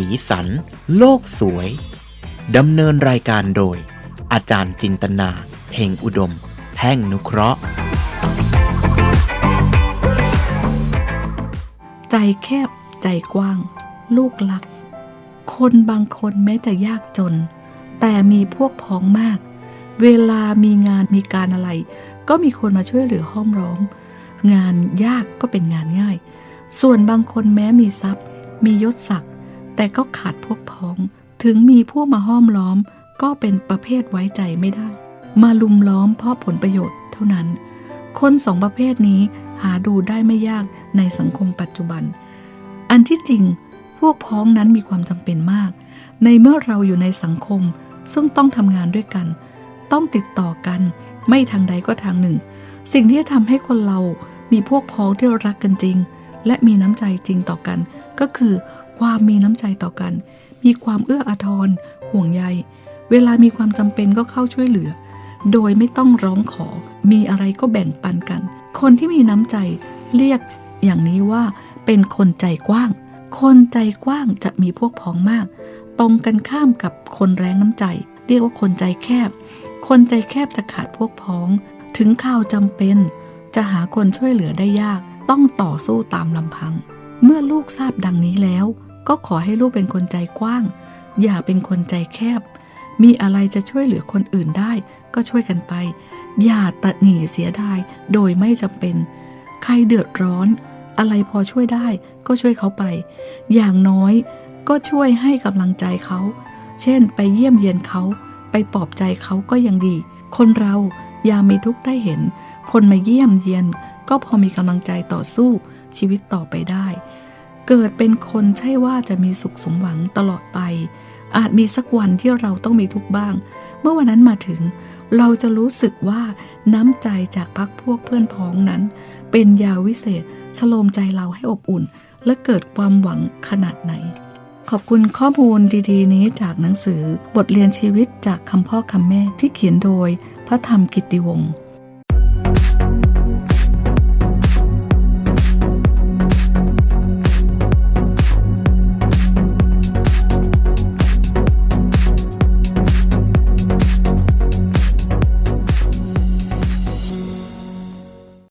สีสัน โลกสวย ดำเนินรายการโดย อาจารย์จินตนา เพ่งอุดม แพ่งนุเคราะห์ ใจแคบใจกว้าง ลูกรัก คนบางคนแม้จะยากจน แต่มีพวกพ้องมาก เวลามีงานมีการอะไร ก็มีคนมาช่วยเหลือห้อมล้อม งานยากก็เป็นงานง่ายส่วนบางคนแม้มีทรัพย์ มียศศักดิ์ แต่ก็ขาดพวกพ้อง ถึงมีผู้มาห้อมล้อม ก็เป็นประเภทไว้ใจไม่ได้ มาลุมล้อมเพราะผลประโยชน์เท่านั้น คนสองประเภทนี้หาดูได้ไม่ยากในสังคมปัจจุบัน อันที่จริงพวกพ้องนั้นมีความจำเป็นมาก ในเมื่อเราอยู่ในสังคม ซึ่งต้องทำงานด้วยกัน ต้องติดต่อกัน ไม่ทางใดก็ทางหนึ่ง สิ่งที่จะทำให้คนเรามีพวกพ้องที่รักกันจริง และมีน้ำใจจริงต่อกัน ก็คือ ความมีน้ำใจต่อกัน มีความเอื้ออาทร ห่วงใย เวลามีความจำเป็นก็เข้าช่วยเหลือ โดยไม่ต้องร้องขอ มีอะไรก็แบ่งปันกัน คนที่มีน้ำใจเรียกอย่างนี้ว่าเป็นคนใจกว้าง คนใจกว้างจะมีพวกพ้องมาก ตรงกันข้ามกับคนแรงน้ำใจ เรียกว่าคนใจแคบ คนใจแคบจะขาดพวกพ้อง ถึงข่าวจำเป็น จะหาคนช่วยเหลือได้ยาก ต้องต่อสู้ตามลำพัง เมื่อลูกทราบดังนี้แล้ว ก็ขอให้ลูกเป็นคนใจกว้าง อย่าเป็นคนใจแคบ มีอะไรจะช่วยเหลือคนอื่นได้ ก็ช่วยกันไป อย่าตัดหนีเสียดายโดยไม่จำเป็น ใครเดือดร้อน อะไรพอช่วยได้ก็ช่วยเขาไป อย่างน้อยก็ช่วยให้กำลังใจเขา เช่น ไปเยี่ยมเยียนเขา ไปปลอบใจเขาก็ยังดี คนเรายามมีทุกข์ได้เห็น คนมาเยี่ยมเยียน ก็พอมีกำลังใจต่อสู้ชีวิตต่อไปได้ เกิดเป็นคนใช่ว่าจะมีสุขสมหวังตลอดไป อาจมีสักวันที่เราต้องมีทุกข์บ้าง เมื่อวันนั้นมาถึง เราจะรู้สึกว่าน้ำใจจากพักพวกเพื่อนพ้องนั้น เป็นยาวิเศษชโลมใจเราให้อบอุ่น และเกิดความหวังขนาดไหน ขอบคุณข้อมูลดีๆ นี้จากหนังสือบทเรียนชีวิตจากคำพ่อคำแม่ที่เขียนโดยพระธรรมกิติวงศ์